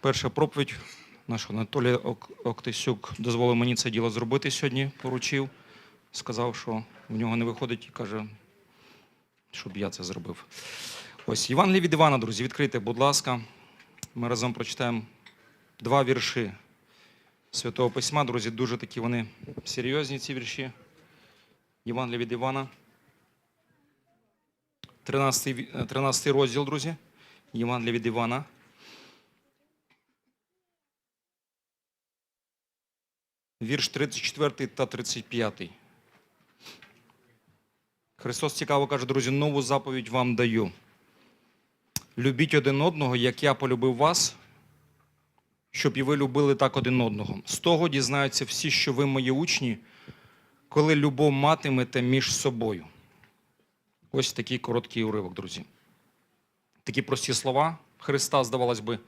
Перша проповідь. Наш Анатолій Октисюк дозволив мені це діло зробити сьогодні, поручив. Сказав, що в нього не виходить і каже, щоб я це зробив. Ось Євангеліє від Івана, друзі, відкрийте, будь ласка. Ми разом прочитаємо два вірші Святого Письма. Друзі, дуже такі вони серйозні, ці вірші. Євангеліє від Івана. 13, е, 13 розділ, друзі. Євангеліє від Івана. Вірш 34 та 35. Христос цікаво каже, друзі, нову заповідь вам даю. Любіть один одного, як я полюбив вас, щоб і ви любили так один одного. З того дізнаються всі, що ви мої учні, коли любов матимете між собою. Ось такий короткий уривок, друзі. Такі прості слова Христа, здавалось би.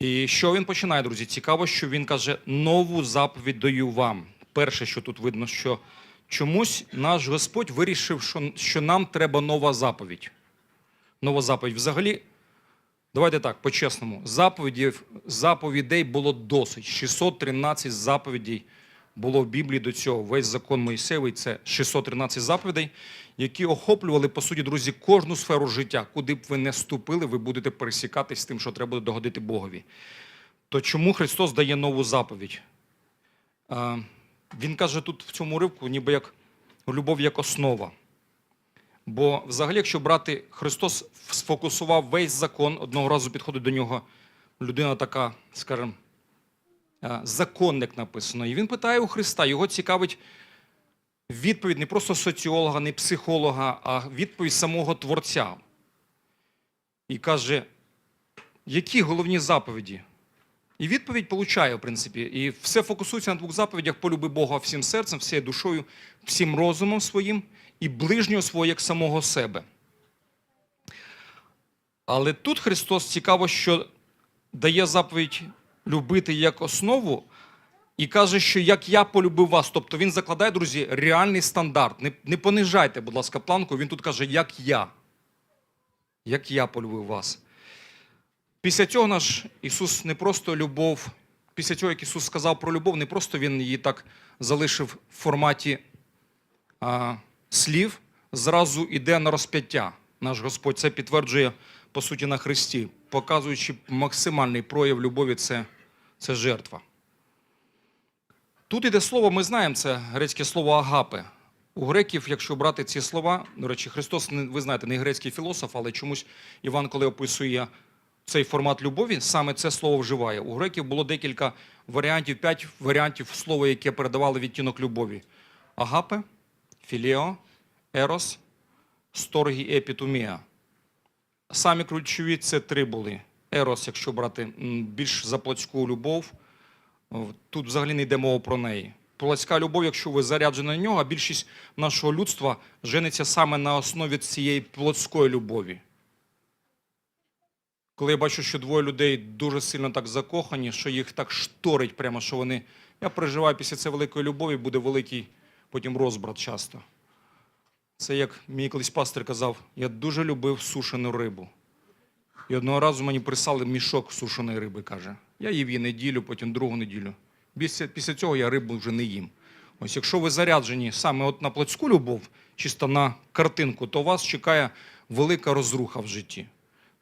І що він починає, друзі? Цікаво, що він каже: нову заповідь даю вам. Перше, що тут видно, що чомусь наш Господь вирішив, що, що нам треба нова заповідь. Нова заповідь. Взагалі, давайте так, по-чесному, заповідей, заповідей було досить. 613 заповідей було в Біблії до цього. Весь закон Моїсеєвий – це 613 заповідей, які охоплювали, по суті, друзі, кожну сферу життя. Куди б ви не ступили, ви будете пересікатись з тим, що треба догодити Богові. То чому Христос дає нову заповідь? Він каже тут в цьому ривку, ніби як любов як основа. Бо взагалі, якщо брати, Христос сфокусував весь закон, одного разу підходить до нього людина така, скажімо, законник написано. І він питає у Христа, його цікавить відповідь не просто соціолога, не психолога, а відповідь самого Творця. І каже, які головні заповіді? І відповідь получає, в принципі. І все фокусується на двох заповідях: полюби Бога всім серцем, всією душою, всім розумом своїм і ближнього свого як самого себе. Але тут Христос цікаво, що дає заповідь любити як основу, і каже, що як я полюбив вас. Тобто він закладає, друзі, реальний стандарт. Не, не понижайте, будь ласка, планку. Він тут каже, як я. Як я полюбив вас. Після цього наш Ісус не просто любов, після цього, як Ісус сказав про любов, не просто Він її так залишив в форматі а, слів, зразу йде на розп'яття. Наш Господь це підтверджує, по суті, на Христі, показуючи максимальний прояв любові це, це жертва. Тут іде слово, ми знаємо, це грецьке слово агапе. У греків, якщо брати ці слова, до речі, Христос, ви знаєте, не грецький філософ, але чомусь Іван, коли описує цей формат любові, саме це слово вживає. У греків було декілька варіантів, п'ять варіантів слова, яке передавали відтінок любові: агапе, філіо, ерос, сторгі, епітумія. Самі ключові це три були. Ерос, якщо брати більш за плотську любов, Тут взагалі не йде мова про неї. Плотська любов, якщо ви заряджені на нього, а більшість нашого людства жениться саме на основі цієї плотської любові. Коли я бачу, що двоє людей дуже сильно так закохані, що їх так шторить, прямо що вони. Я переживаю після цієї великої любові, буде великий потім розбрат часто. Це як мій колись пастир казав, я дуже любив сушену рибу. І одного разу мені прислали мішок сушеної риби, каже. Я їв її неділю, потім другу неділю. Після, після цього я рибу вже не їм. Ось якщо ви заряджені саме от на плотську любов, чисто на картинку, то вас чекає велика розруха в житті.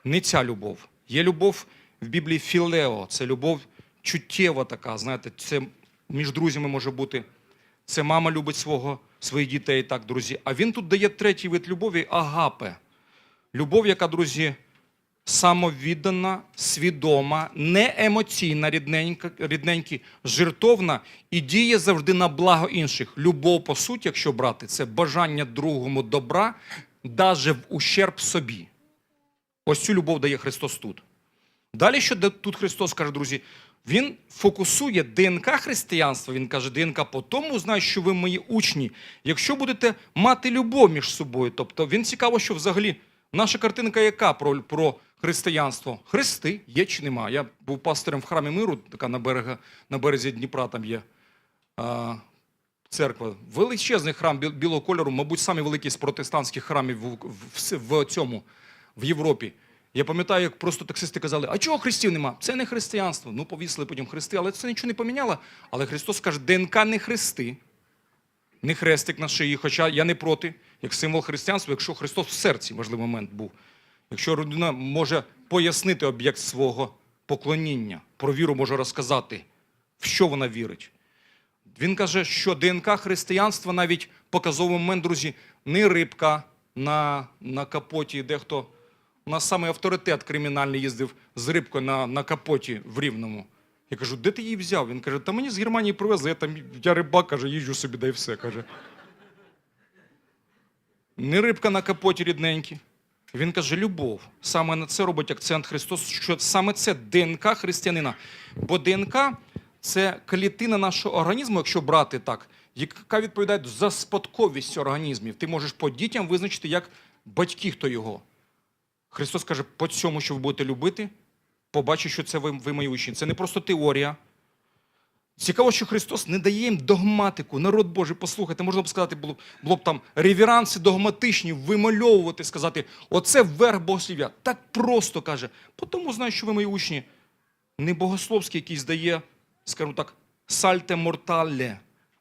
Не ця любов. Є любов в Біблії філео, це любов чуттєва така, знаєте, це між друзями може бути. Це мама любить свого, своїх дітей, так, друзі. А він тут дає третій вид любові агапе. Любов, яка, друзі, самовіддана, свідома, не емоційна, рідненька, рідненькі, жертовна і діє завжди на благо інших. Любов, по суті, якщо брати, це бажання другому добра, навіть в ущерб собі. Ось цю любов дає Христос тут. Далі, що тут Христос каже, друзі, Він фокусує ДНК християнства. Він каже, ДНК по тому знає, що ви мої учні. Якщо будете мати любов між собою, тобто він цікаво, що взагалі наша картинка яка про, про християнство? Христи є чи нема? Я був пастирем в храмі миру, така на, берега, на березі Дніпра там є. А, церква. Величезний храм білого кольору, мабуть, самий великий з протестантських храмів в, в, в цьому, в Європі. Я пам'ятаю, як просто таксисти казали, а чого хрестів нема? Це не християнство. Ну, повісили потім хрести, але це нічого не поміняло. Але Христос каже, ДНК не хрести, не хрестик на шиї. Хоча я не проти, як символ християнства, якщо Христос в серці важливий момент був. Якщо людина може пояснити об'єкт свого поклоніння, про віру може розказати, в що вона вірить. Він каже, що ДНК християнства навіть показовий момент, друзі, не рибка на, на капоті, дехто. У нас саме авторитет кримінальний їздив з рибкою на, на капоті в Рівному. Я кажу, де ти її взяв? Він каже, та мені з Германії привезли, я, там, я рибак, каже, їжджу собі, да і все. каже. Не рибка на капоті рідненький. Він каже, любов. Саме на це робить акцент Христос, що саме це ДНК християнина. Бо ДНК це клітина нашого організму, якщо брати так, яка відповідає за спадковість організмів. Ти можеш по дітям визначити, як батьки, хто його. Христос каже, по цьому, що ви будете любити, побачу, що це ви, ви мої учні. Це не просто теорія. Цікаво, що Христос не дає їм догматику. Народ Божий, послухайте, можна б сказати, було, було б там ревіранси догматичні, вимальовувати, сказати, оце верх богослів'я. Так просто каже. Тому знаю, що ви мої учні. Не богословський, який дає, скажімо так, сальте морталле,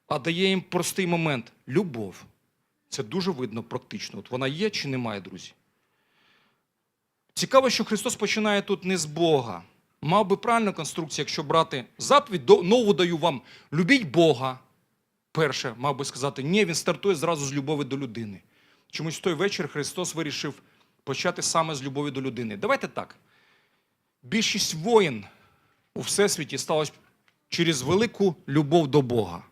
а дає їм простий момент любов. Це дуже видно практично. От вона є чи немає, друзі. Цікаво, що Христос починає тут не з Бога. Мав би правильна конструкція, якщо брати заповідь, нову даю вам, любіть Бога. Перше, мав би сказати, ні, він стартує зразу з любові до людини. Чомусь в той вечір Христос вирішив почати саме з любові до людини. Давайте так. Більшість воїн у всесвіті сталося через велику любов до Бога.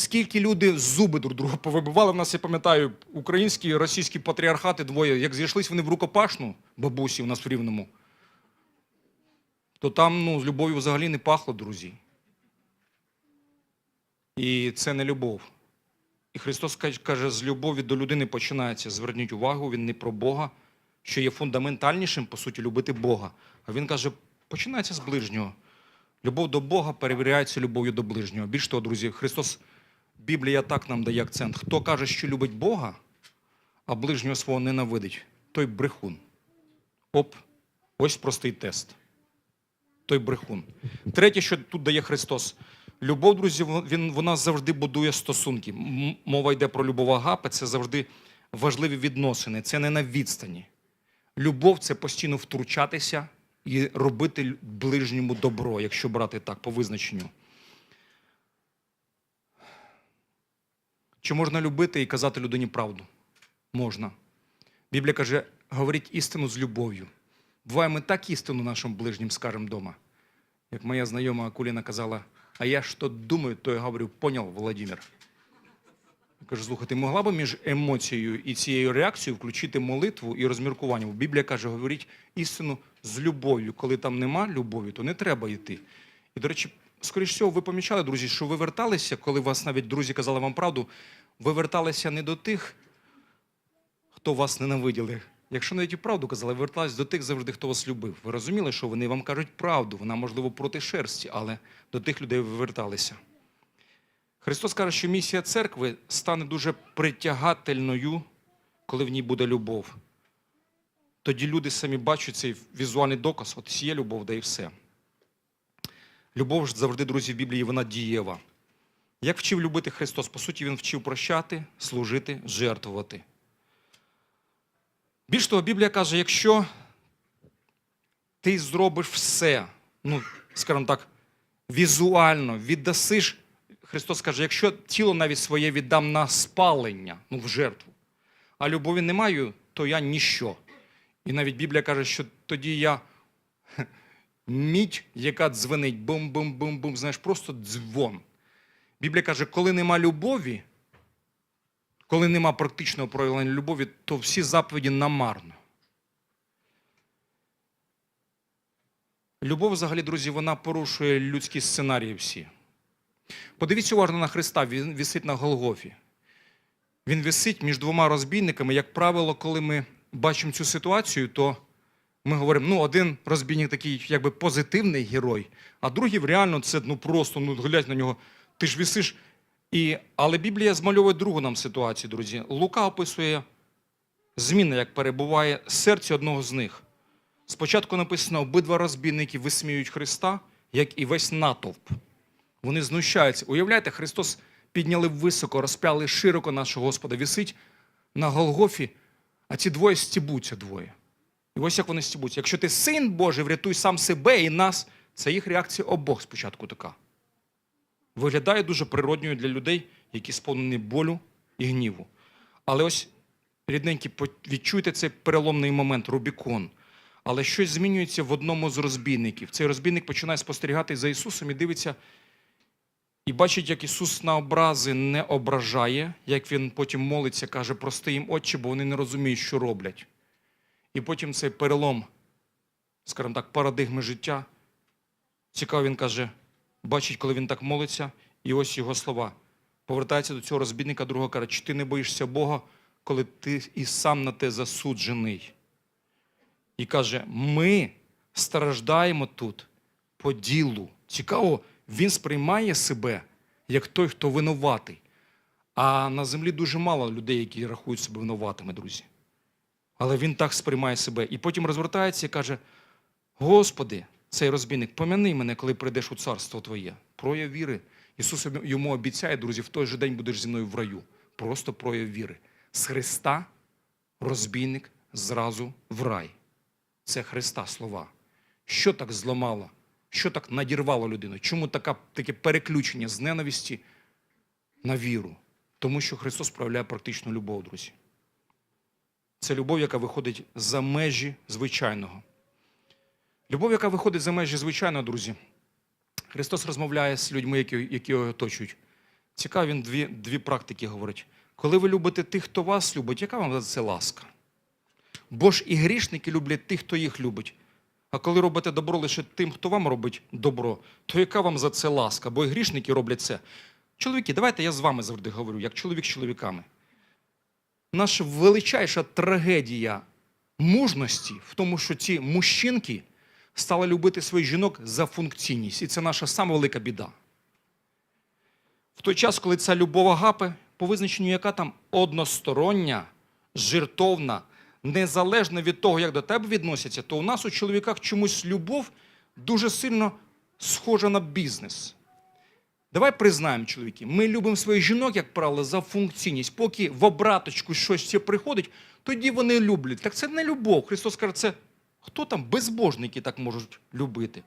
Скільки люди зуби друг друга повибивали в нас, я пам'ятаю, українські і російські патріархати двоє, як зійшлись вони в рукопашну бабусі у нас в Рівному, то там ну, з любов'ю взагалі не пахло, друзі. І це не любов. І Христос каже- з любові до людини починається. Зверніть увагу, він не про Бога, що є фундаментальнішим, по суті, любити Бога. А він каже, починається з ближнього. Любов до Бога перевіряється любов'ю до ближнього. Більш того, друзі, Христос, Біблія так нам дає акцент. Хто каже, що любить Бога, а ближнього свого ненавидить, той брехун. Оп, ось простий тест. Той брехун. Третє, що тут дає Христос. Любов, друзі, він, вона завжди будує стосунки. Мова йде про любов агапи, це завжди важливі відносини, це не на відстані. Любов це постійно втручатися і робити ближньому добро, якщо брати так, по визначенню. Чи можна любити і казати людині правду? Можна. Біблія каже, говоріть істину з любов'ю. Буває, ми так істину нашим ближнім скажемо вдома. Як моя знайома Акуліна казала, а я що думаю, то я говорю, поняв, Володимир. Я кажу, слухай, ти могла б між емоцією і цією реакцією включити молитву і розміркування? Бо Біблія каже, говоріть істину з любов'ю. Коли там нема любові, то не треба йти. І, до речі, скоріш всього, ви помічали, друзі, що ви верталися, коли вас навіть друзі казали вам правду, ви верталися не до тих, хто вас ненавиділи. Якщо навіть і правду казали, ви вертались до тих завжди, хто вас любив. Ви розуміли, що вони вам кажуть правду, вона, можливо, проти шерсті, але до тих людей ви верталися. Христос каже, що місія церкви стане дуже притягательною, коли в ній буде любов. Тоді люди самі бачать цей візуальний доказ, от є любов, да і все. Любов ж завжди, друзі, в Біблії вона дієва. Як вчив любити Христос? По суті, Він вчив прощати, служити, жертвувати. Більш того, Біблія каже, якщо ти зробиш все, ну, скажімо так, візуально віддасиш, Христос каже, якщо тіло навіть своє віддам на спалення, ну, в жертву, а любові не маю, то я ніщо. І навіть Біблія каже, що тоді я мідь, яка дзвенить, бум-бум-бум-бум, знаєш, просто дзвон. Біблія каже, коли нема любові, коли нема практичного проявлення любові, то всі заповіді намарно. Любов, взагалі, друзі, вона порушує людські сценарії всі. Подивіться уважно на Христа, він висить на Голгофі. Він висить між двома розбійниками. Як правило, коли ми бачимо цю ситуацію, то ми говоримо, ну, один розбійник такий, якби позитивний герой, а другий реально це ну просто ну глянь на нього. Ти ж висиш. І, але Біблія змальовує другу нам ситуацію, друзі. Лука описує зміна, як перебуває серце одного з них. Спочатку написано, обидва розбійники висміюють Христа, як і весь натовп. Вони знущаються. Уявляєте, Христос підняли високо, розп'яли широко нашого Господа, висить на Голгофі, а ці двоє стібуться двоє. Ось як вони стібуться. Якщо ти син Божий, врятуй сам себе і нас, це їх реакція обох спочатку така. Виглядає дуже природньою для людей, які сповнені болю і гніву. Але ось, рідненькі, відчуйте цей переломний момент, Рубікон. Але щось змінюється в одному з розбійників. Цей розбійник починає спостерігати за Ісусом і дивиться, і бачить, як Ісус на образи не ображає, як Він потім молиться, каже, прости їм отче, бо вони не розуміють, що роблять. І потім цей перелом, скажімо так, парадигми життя. Цікаво, він каже, бачить, коли він так молиться, і ось його слова. Повертається до цього розбідника, другого каже, чи ти не боїшся Бога, коли ти і сам на те засуджений? І каже: ми страждаємо тут по ділу. Цікаво, він сприймає себе як той, хто винуватий. А на землі дуже мало людей, які рахують себе винуватими, друзі. Але він так сприймає себе. І потім розвертається і каже: Господи, цей розбійник, помяни мене, коли прийдеш у царство Твоє. Прояв віри. Ісус йому обіцяє, друзі, в той же день будеш зі мною в раю. Просто прояв віри. З Христа розбійник зразу в рай. Це Христа слова. Що так зламало? Що так надірвало людину? Чому така, таке переключення з ненависті на віру? Тому що Христос проявляє практичну любов, друзі. Це любов, яка виходить за межі звичайного. Любов, яка виходить за межі звичайного, друзі. Христос розмовляє з людьми, які, які його оточують. Цікаво, він дві, дві практики говорить. Коли ви любите тих, хто вас любить, яка вам за це ласка? Бо ж і грішники люблять тих, хто їх любить. А коли робите добро лише тим, хто вам робить добро, то яка вам за це ласка? Бо і грішники роблять це. Чоловіки, давайте я з вами завжди говорю, як чоловік з чоловіками. Наша величайша трагедія мужності в тому, що ці мужчинки стали любити своїх жінок за функційність. І це наша сама велика біда. В той час, коли ця любов агапи, по визначенню, яка там одностороння, жертовна, незалежно від того, як до тебе відносяться, то у нас у чоловіках чомусь любов дуже сильно схожа на бізнес. Давай признаємо, чоловіки, ми любимо своїх жінок, як правило, за функційність. Поки в обраточку щось це приходить, тоді вони люблять. Так це не любов. Христос каже, це хто там безбожники так можуть любити?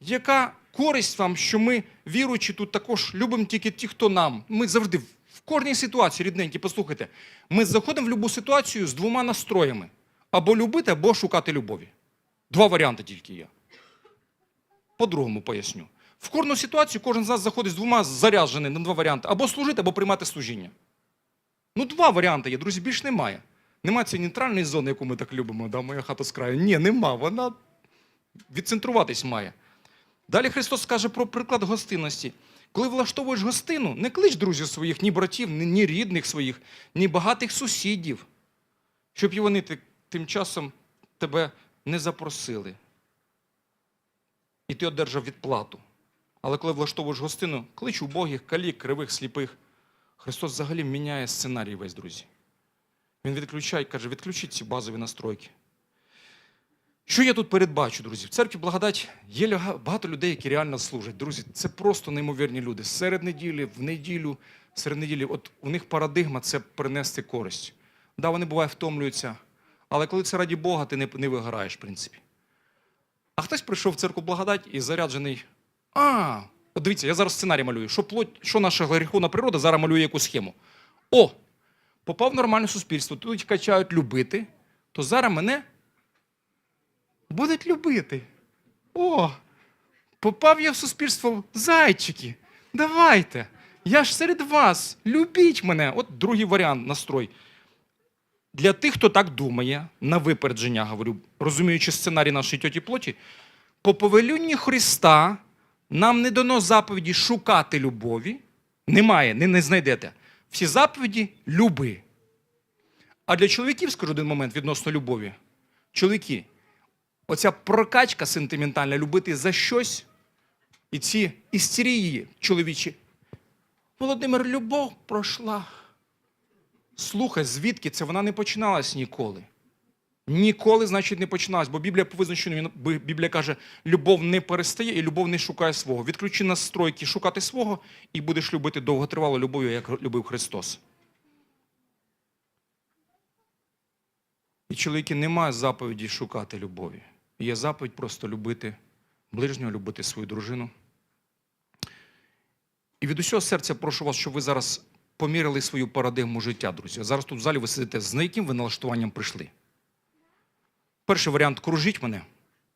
Яка користь вам, що ми, віруючи, тут також любимо тільки ті, хто нам. Ми завжди в кожній ситуації, рідненькі, послухайте, ми заходимо в будь-яку ситуацію з двома настроями: або любити, або шукати любові. Два варіанти тільки є. По-другому поясню. В кожну ситуацію кожен з нас заходить з двома зарядженими на два варіанти: або служити, або приймати служіння. Ну, два варіанти є, друзі, більш немає. Нема цієї нейтральної зони, яку ми так любимо, да, моя хата з краю. Ні, нема. Вона відцентруватись має. Далі Христос каже про приклад гостинності. Коли влаштовуєш гостину, не клич друзів своїх, ні братів, ні рідних своїх, ні багатих сусідів, щоб і вони тим часом тебе не запросили. І ти одержав відплату. Але коли влаштовуєш гостину, клич убогих, калік, кривих, сліпих. Христос взагалі міняє сценарій весь, друзі. Він відключає, каже, відключіть ці базові настройки. Що я тут передбачу, друзі? В церкві благодать є багато людей, які реально служать. Друзі, це просто неймовірні люди. Серед неділі, в неділю, серед неділі, от у них парадигма це принести користь. Да, вони буває втомлюються, але коли це раді Бога, ти не, не вигораєш, в принципі. А хтось прийшов в церкву благодать і заряджений. А, от дивіться, я зараз сценарій малюю. Що, плоть, що наша гріховна природа зараз малює яку схему. О, попав в нормальне суспільство, тут качають любити, то зараз мене будуть любити. О, попав я в суспільство зайчики. Давайте. Я ж серед вас. Любіть мене. От другий варіант настрой. Для тих, хто так думає, на випередження говорю, розуміючи сценарій нашої тьоті плоті, по повелінню Христа нам не дано заповіді шукати любові. Немає, не, не знайдете. Всі заповіді люби. А для чоловіків, скажу один момент відносно любові. Чоловіки, оця прокачка сентиментальна, любити за щось, і ці істерії чоловічі. Володимир, любов пройшла. Слухай, звідки це вона не починалась ніколи. Ніколи, значить, не починалась, бо Біблія по визначенню, Біблія каже, любов не перестає і любов не шукає свого. Відключи настройки шукати свого і будеш любити довготривало любов'ю, як любив Христос. І чоловіки немає заповіді шукати любові. Є заповідь просто любити ближнього, любити свою дружину. І від усього серця прошу вас, щоб ви зараз поміряли свою парадигму життя, друзі. Зараз тут в залі ви сидите, з яким ви налаштуванням прийшли. Перший варіант кружіть мене.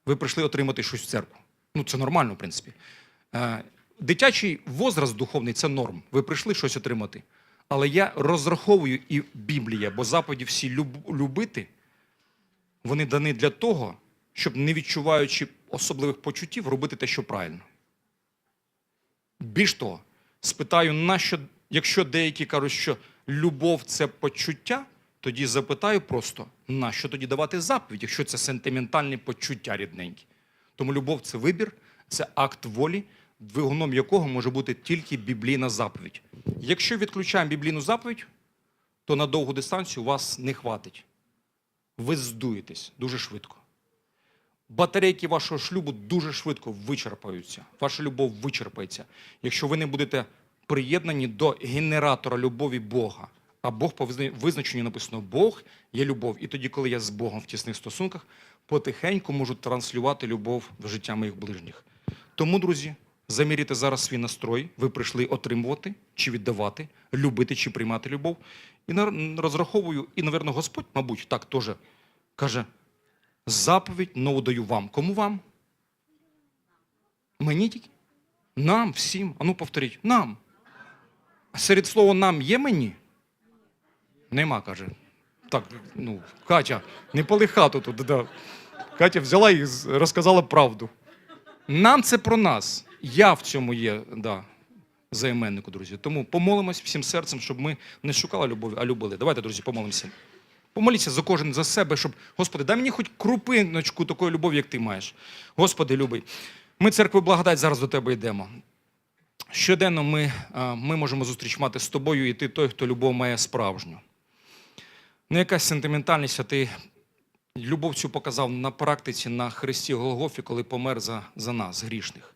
Ви прийшли отримати щось в церкву. Ну, це нормально, в принципі. Е, Дитячий возраст духовний це норм. Ви прийшли щось отримати. Але я розраховую і Біблія, бо заповіді всі люб- любити, вони дані для того, щоб не відчуваючи особливих почуттів, робити те, що правильно. Більш того, спитаю, нащо, якщо деякі кажуть, що любов це почуття, тоді запитаю просто, нащо тоді давати заповідь, якщо це сентиментальні почуття рідненькі. Тому любов це вибір, це акт волі, двигуном якого може бути тільки біблійна заповідь. Якщо відключаємо біблійну заповідь, то на довгу дистанцію вас не хватить. Ви здуєтесь дуже швидко. Батарейки вашого шлюбу дуже швидко вичерпаються. Ваша любов вичерпається, якщо ви не будете приєднані до генератора любові Бога. А Бог по визна- визначенню написано Бог є любов. І тоді, коли я з Богом в тісних стосунках, потихеньку можу транслювати любов в життя моїх ближніх. Тому, друзі, заміряйте зараз свій настрой. Ви прийшли отримувати чи віддавати, любити чи приймати любов. І розраховую, і, напевно, Господь, мабуть, так теж каже: заповідь нову даю вам. Кому вам? Мені тільки? Нам, всім. Ану, повторіть, нам. А серед слова нам є мені? Нема, каже. Так, ну, Катя, не пали хату тут. Да. Катя взяла і розказала правду. Нам це про нас. Я в цьому є, да, займеннику, друзі. Тому помолимось всім серцем, щоб ми не шукали любові, а любили. Давайте, друзі, помолимося. Помоліться за кожен за себе, щоб, Господи, дай мені хоч крупиночку такої любові, як ти маєш. Господи, любий. Ми, церкви, благодать, зараз до тебе йдемо. Щоденно ми, ми можемо зустріч мати з тобою, і ти той, хто любов має справжню. Не якась сентиментальність, а ти любов цю показав на практиці на Христі Голгофі, коли помер за, за нас, грішних.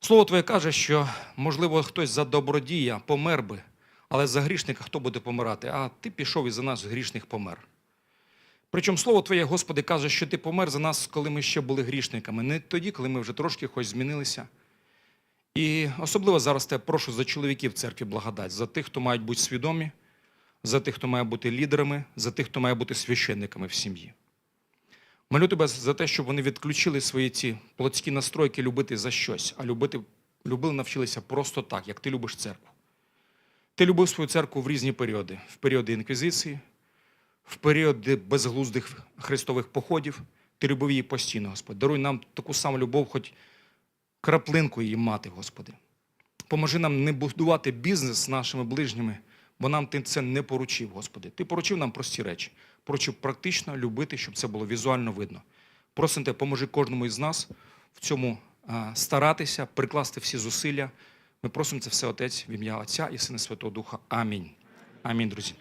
Слово Твоє каже, що, можливо, хтось за добродія помер би, але за грішника хто буде помирати? А ти пішов і за нас грішних помер. Причому слово Твоє, Господи, каже, що ти помер за нас, коли ми ще були грішниками, не тоді, коли ми вже трошки хоч змінилися. І особливо зараз тебе прошу за чоловіків в церкві благодать, за тих, хто мають бути свідомі, за тих, хто має бути лідерами, за тих, хто має бути священниками в сім'ї. Молю тебе за те, щоб вони відключили свої ці плотські настройки любити за щось, а любити, любили, навчилися просто так, як ти любиш церкву. Ти любив свою церкву в різні періоди: в періоди інквізиції, в періоди безглуздих хрестових походів. Ти любив її постійно, Господь. Даруй нам таку саму любов, хоч краплинку її мати, Господи. Поможи нам не будувати бізнес з нашими ближніми, бо нам ти це не поручив, Господи. Ти поручив нам прості речі. Поручив практично любити, щоб це було візуально видно. Просим тебе, поможи кожному із нас в цьому старатися, прикласти всі зусилля. Ми просимо це все, Отець, в ім'я Отця і Сина Святого Духа. Амінь. Амінь, друзі.